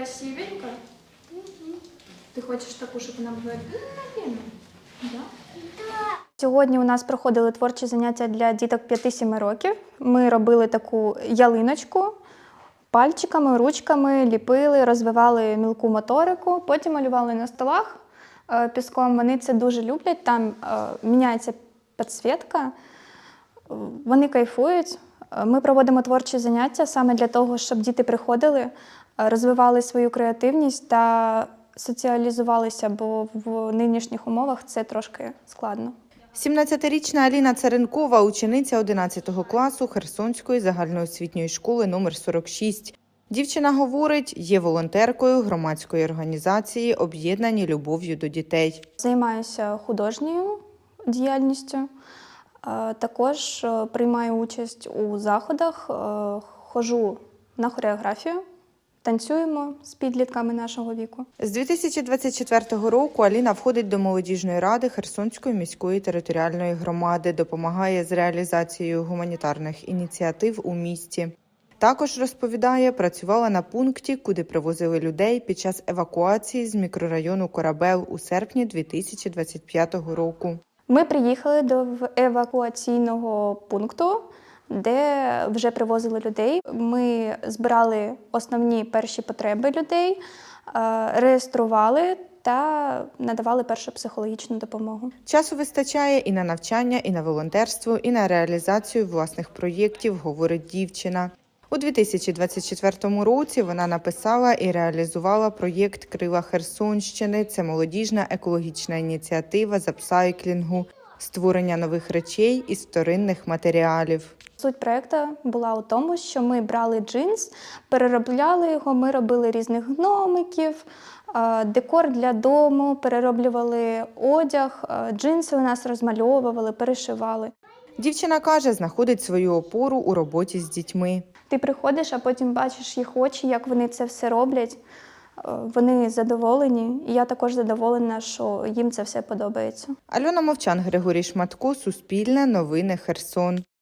Красивенько. Ти хочеш таку, щоб вона була да? Сьогодні у нас проходили творчі заняття для діток 5-7 років. Ми робили таку ялиночку пальчиками, ручками, ліпили, розвивали мілку моторику, потім малювали на столах е, піском. Вони це дуже люблять. Там е, міняється підсвітка, Е, вони кайфують. Ми проводимо творчі заняття саме для того, щоб діти приходили, розвивали свою креативність та соціалізувалися, бо в нинішніх умовах це трошки складно. 17-річна Аліна Царенкова, учениця 11 класу Херсонської загальноосвітньої школи номер 46. Дівчина говорить, є волонтеркою громадської організації Об'єднані любов'ю до дітей. Займаюся художньою діяльністю. Е, Також е, приймаю участь у заходах, е, ходжу на хореографію, танцюємо з підлітками нашого віку. З 2024 року Аліна входить до молодіжної ради Херсонської міської територіальної громади, допомагає з реалізацією гуманітарних ініціатив у місті. Також розповідає, працювала на пункті, куди привозили людей під час евакуації з мікрорайону Корабел у серпні 2025 року. Ми приїхали до евакуаційного пункту, де вже привозили людей. Ми збирали основні перші потреби людей, е, реєстрували та надавали першу психологічну допомогу. Часу вистачає і на навчання, і на волонтерство, і на реалізацію власних проєктів, говорить дівчина. У 2024 році вона написала і реалізувала проєкт Крила Херсонщини. Це молодіжна екологічна ініціатива з апсайклінгу, створення нових речей із вторинних матеріалів. Суть проекту була у тому, що ми брали джинс, переробляли його, ми робили різних гномиків, е, декор для дому, перероблювали одяг, е, джинси у нас розмальовували, перешивали. Дівчина каже, знаходить свою опору у роботі з дітьми. Ти приходиш, а потім бачиш їх очі, як вони це все роблять. Е, Вони задоволені, і я також задоволена, що їм це все подобається. Альона Мовчан, Григорій Шматко, Суспільне, Новини Херсон.